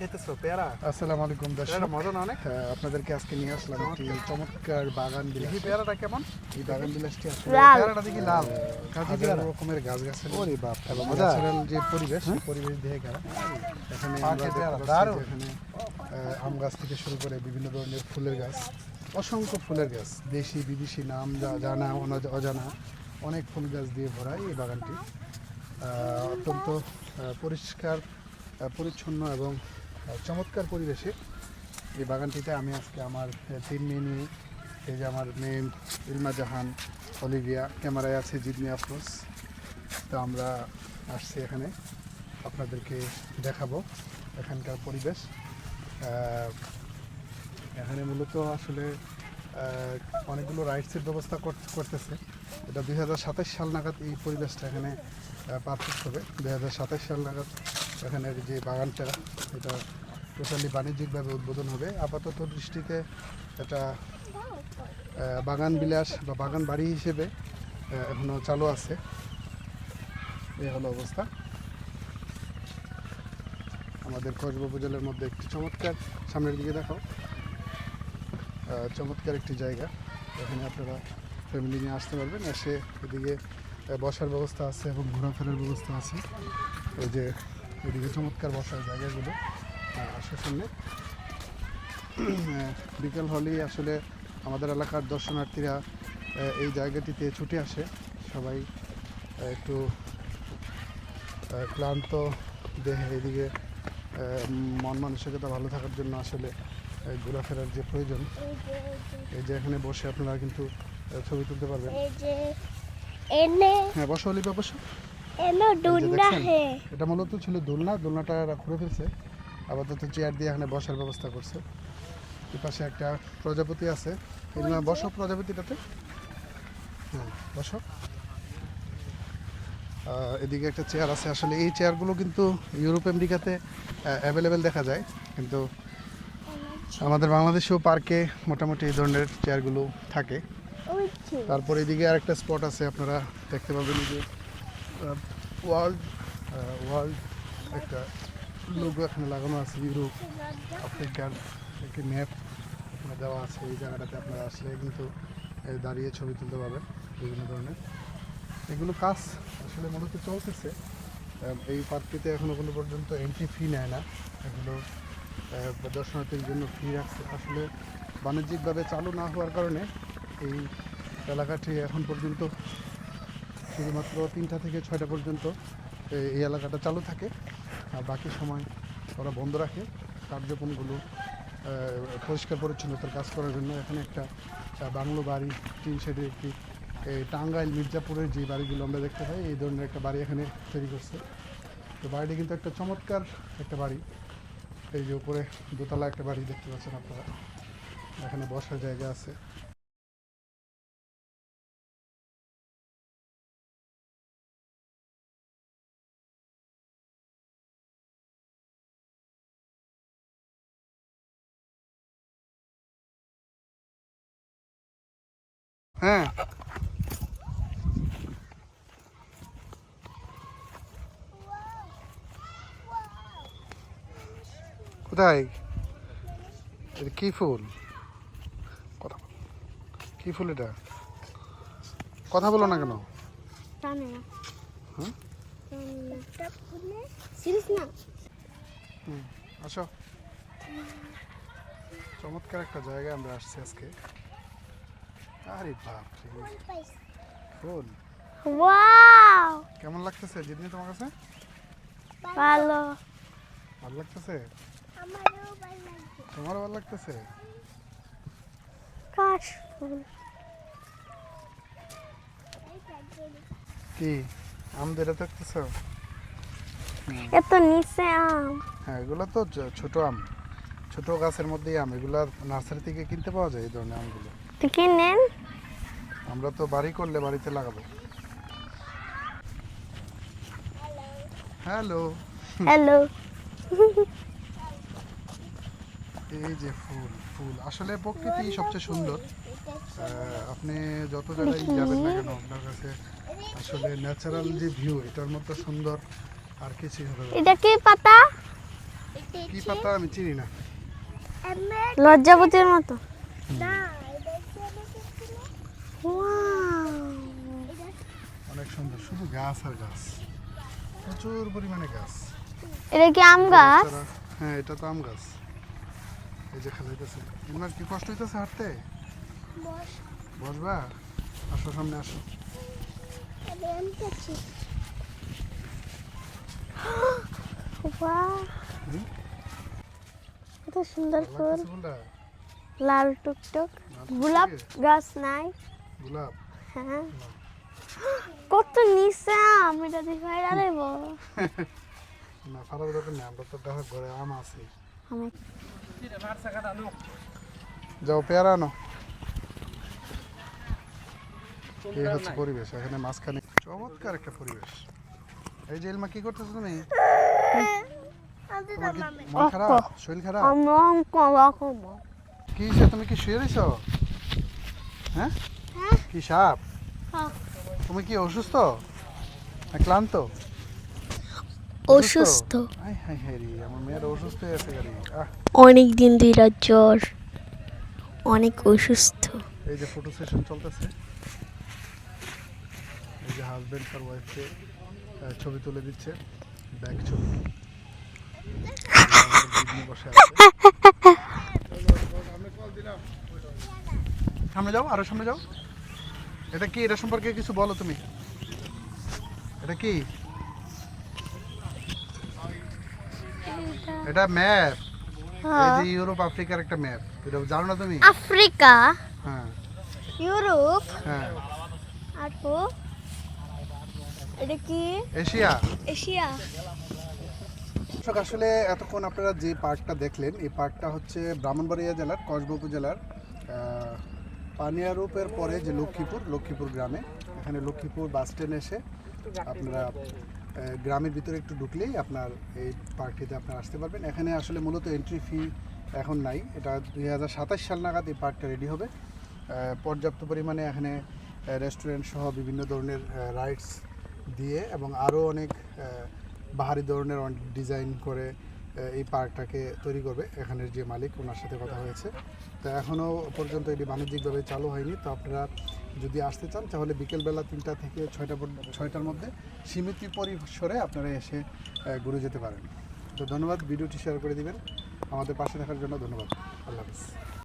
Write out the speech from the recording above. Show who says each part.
Speaker 1: খেতেছো পেয়ারা?
Speaker 2: আসসালামু আলাইকুম দর্শক।
Speaker 1: পেয়ারা অনেক?
Speaker 2: আপনাদেরকে আজকে নিয়ে আসলাম একটি চমৎকার। বাগান বিলাস।
Speaker 1: দেখি পেয়ারাটা কেমন?
Speaker 2: এই বাগান বিলাসটি আসলে
Speaker 1: পেয়ারাটা দেখি লাল। কাজী
Speaker 2: হাজার রকমের গাছ গাছালি
Speaker 1: ওরে বাপ
Speaker 2: এবং ন্যাচারাল যে পরিবেশ পরিবেশ দিয়ে ঘেরা। এখানে আমরা
Speaker 1: পাখি
Speaker 2: দেখতে
Speaker 1: পেয়ারা,
Speaker 2: পাচ্ছি
Speaker 1: দারুণ।
Speaker 2: যে এখানে আম গাছ থেকে শুরু করে বিভিন্ন ধরনের ফুলের গাছ অসংখ্য ফুলের গাছ দেশি বিদেশি নাম জানা অনা- অজানা অনেক ফুল গাছ দিয়ে ভরা এই বাগানটি। অত্যন্ত পরিষ্কার পরিচ্ছন্ন এবং চমৎকার পরিবেশে এই বাগানটিতে আমি আজকে আমার তিন মেয়ে নিয়ে, এই যে আমার মেয়ে ইলমা জাহান, অলিভিয়া, ক্যামেরায় আছে জিদনি আফরোজ তো আমরা আসছি এখানে, আপনাদেরকে দেখাবো এখানকার পরিবেশ। এখানে মূলত আসলে অনেকগুলো রাইডসের ব্যবস্থা কর- করতেছে। এটা দুই হাজার সাতাশ সাল নাগাদ এই পরিবেশটা এখানে পারফেক্ট হবে। দুই হাজার সাতাশ সাল নাগাদ এখানের যে বাগানটা এটা টোটালি বাণিজ্যিকভাবে উদ্বোধন হবে। আপাতত দৃষ্টিতে এটা বাগান বিলাস বা বাগান বাড়ি হিসেবে আহ, এখনও চালু আছে। এই হলো অবস্থা। আমাদের কসবা উপজেলার মধ্যে একটি চমৎকার সামনের দিকে আহ, চমৎকার একটি জায়গা। এখানে আপনারা ফ্যামিলি নিয়ে আসতে পারবেন। এসে এদিকে বসার ব্যবস্থা আছে এবং ঘোরাফেরার ব্যবস্থা আছে। এই যে এদিকে চমৎকার বসার জায়গাগুলো আহ, আসে সামনে। বিকেল হলেই আসলে আমাদের এলাকার দর্শনার্থীরা এই জায়গাটিতে ছুটে আসে। সবাই একটু ক্লান্ত দেহে এদিকে মন মানসিকতা ভালো থাকার জন্য আসলে ঘোরাফেরার যে প্রয়োজন এই যে এখানে বসে আপনারা কিন্তু ছবি তুলতে পারবেন। হ্যাঁ বসো অলিপা বসো।
Speaker 3: ডুন্ডা
Speaker 2: দেখছেন?
Speaker 3: হে।
Speaker 2: এটা মূলত ছিল দোলনা দোলনাটা ঘুরে ফেলছে। আপাতত চেয়ার দিয়ে এখানে বসার ব্যবস্থা করছে। এর পাশে একটা প্রজাপতি আছে। বসো প্রজাপতিটাতে। হ্যাঁ বসো। এদিকে একটা চেয়ার আছে। আসলে এই চেয়ারগুলো কিন্তু ইউরোপ আমেরিকাতে অ্যাভেলেবেল দেখা যায়। কিন্তু আমাদের বাংলাদেশেও পার্কে মোটামুটি এই ধরনের চেয়ারগুলো থাকে। তারপর এদিকে আরেকটা স্পট আছে আপনারা দেখতে পাবেন যে। ওয়ার্ল্ড ওয়ার্ল্ড একটা লোগো এখানে লাগানো আছে ইউরোপ আফ্রিকার একটি ম্যাপ এখানে দেওয়া আছে, এই জায়গাটাতে আপনারা আসলে কিন্তু দাঁড়িয়ে ছবি তুলতে পারবেন বিভিন্ন ধরনের। এগুলো কাজ আসলে মূলত চলতেছে। এই পার্কটিতে এখনও কোনো পর্যন্ত এন্ট্রি ফি নেয় না। এগুলো দর্শনার্থীর জন্য ফি রাখছে। আসলে বাণিজ্যিকভাবে চালু না হওয়ার কারণে এই এলাকাটি এখন পর্যন্ত শুধুমাত্র তিনটা থেকে ছয়টা পর্যন্ত এই এলাকাটা চালু থাকে। আর বাকি সময় ওরা বন্ধ রাখে। কার্যক্রমগুলো পরিষ্কার পরিচ্ছন্নতার কাজ করার জন্য। এখানে একটা বাংলো বাড়ি টিন শেডের একটি টাঙ্গাইল মির্জাপুরের যে বাড়িগুলো আমরা দেখতে পাই, এই ধরনের একটা বাড়ি এখানে তৈরি করছে। তো বাড়িটি কিন্তু একটা চমৎকার একটা বাড়ি। এই যে উপরে দোতলা একটা বাড়ি দেখতে পাচ্ছেন আপনারা। এখানে বসার জায়গা আছে। হ্যাঁ। কোথায়? কি ফুল? কথা। কি ফুল এটা? কথা বলো না কেন? হুম আসো। চমৎকার একটা জায়গায় আমরা আসছি আজকে। আরে বাপ ফুল
Speaker 3: ওয়াও
Speaker 2: কেমন লাগতেছে যেদিন তোমার কাছে?
Speaker 3: ভালো।
Speaker 2: ভালো লাগতেছে?
Speaker 3: আমারও ভালো লাগছে।
Speaker 2: তোমারও ভালো লাগতেছে?
Speaker 3: কাশ ফুল।
Speaker 2: কি? আম যেটা দেখতেছো
Speaker 3: এত নিচে আম।
Speaker 2: হ্যাঁ এগুলো তো ছোট আম। ছোট গাছের মধ্যেই আম। এগুলো নার্সারি থেকে কিনতে পাওয়া যায় এই ধরনের আমগুলো।
Speaker 3: দেখে নেন।
Speaker 2: আমরা তো বাড়ি করলে বাড়িতে লাগাবো। হ্যালো।
Speaker 3: হ্যালো।
Speaker 2: এই যে ফুল ফুল। আসলে প্রকৃতি সবচেয়ে সুন্দর। আপনি যত জায়গায় যাবেন না কেন আপনার কাছে আসলে ন্যাচারাল যে ভিউ এটার মতো সুন্দর আর কিছুই হবে না।
Speaker 3: এটা কি পাতা?
Speaker 2: কি কি পাতা আমি চিনি না।
Speaker 3: লজ্জাপতির মতো। Wow!
Speaker 2: অনেক সুন্দর শুধু গাছ আর গাছ। প্রচুর পরিমাণে গাছ।
Speaker 3: এটা কি আম গাছ?
Speaker 2: হ্যাঁ এটা তো আম গাছ। এই যে খেলাইতেছে তোমার কি কষ্ট হইতেছে হাঁটতে? বসবা। আসো সামনে আসো?
Speaker 3: কত সুন্দর ফুল। লাল টুকটুক। গোলাপ গাছ নাই।
Speaker 2: গোলাপ।
Speaker 3: হ্যাঁ। কত নিচে আম এটা বড়
Speaker 2: না ফারার দরকার নেই আমরা তো দেখা ঘরে আম আছে। যাও পেয়ারা আনো। এই হচ্ছে পরিবেশ এখানে মাঝখানে চমৎকার একটা পরিবেশ। এই যে ইলমা কি করতেছো তুমি? মন খারাপ? শরীর খারাপ? কি তুমি কি শুয়ে রইছো হ্যাঁ? কি সাপ?
Speaker 3: হ্যাঁ।
Speaker 2: তুমি কি অসুস্থ? ক্লান্ত?
Speaker 3: অসুস্থ। অনেক দিন ধরে জ্বর। অনেক অসুস্থ।
Speaker 2: এই যে ফটো সেশন চলতেছে। এই যে হাজবেন্ড আর ওয়াইফকে ছবি তুলে দিচ্ছে। ব্যাক ছবি। বসে সামনে যাও আরও সামনে যাও। এটা কি? এটা সম্পর্কে কিছু বলো তুমি। এটা কি? এটা ম্যাপ। এই যে ইউরোপ আফ্রিকার একটা ম্যাপ। এটা জানো না তুমি?
Speaker 3: আফ্রিকা?
Speaker 2: হ্যাঁ।
Speaker 3: ইউরোপ?
Speaker 2: হ্যাঁ।
Speaker 3: আর তো? এটা কি?
Speaker 2: এশিয়া।
Speaker 3: এশিয়া।
Speaker 2: দর্শক আসলে এতক্ষণ আপনারা যে পার্কটা দেখলেন এই পার্কটা হচ্ছে ব্রাহ্মণবাড়িয়া জেলার কসবা উপজেলার আহ, পানিয়ারূপের পরে যে লক্ষ্মীপুর লক্ষ্মীপুর গ্রামে, এখানে লক্ষ্মীপুর বাস স্ট্যান্ড এসে আপনারা গ্রামের ভিতরে একটু ঢুকলেই আপনার এই পার্কটিতে আপনারা আসতে পারবেন। এখানে আসলে মূলত এন্ট্রি ফি এখন নাই। এটা দুই হাজার সাতাশ সাল নাগাদ এই পার্কটা রেডি হবে। পর্যাপ্ত পরিমাণে এখানে রেস্টুরেন্ট সহ বিভিন্ন ধরনের রাইডস দিয়ে এবং আরও অনেক বাহারি ধরনের ডিজাইন করে এই পার্কটাকে তৈরি করবে, এখানের যে মালিক, ওনার সাথে কথা হয়েছে। তো এখনও পর্যন্ত এটি বাণিজ্যিকভাবে চালু হয়নি। তো আপনারা যদি আসতে চান, তাহলে বিকেলবেলা তিনটা থেকে ছয়টা ছয়টার মধ্যে সীমিত পরিসরে আপনারা এসে ঘুরে যেতে পারেন। তো ধন্যবাদ, ভিডিওটি শেয়ার করে দিবেন। আমাদের পাশে থাকার জন্য ধন্যবাদ। আল্লাহ হাফিজ।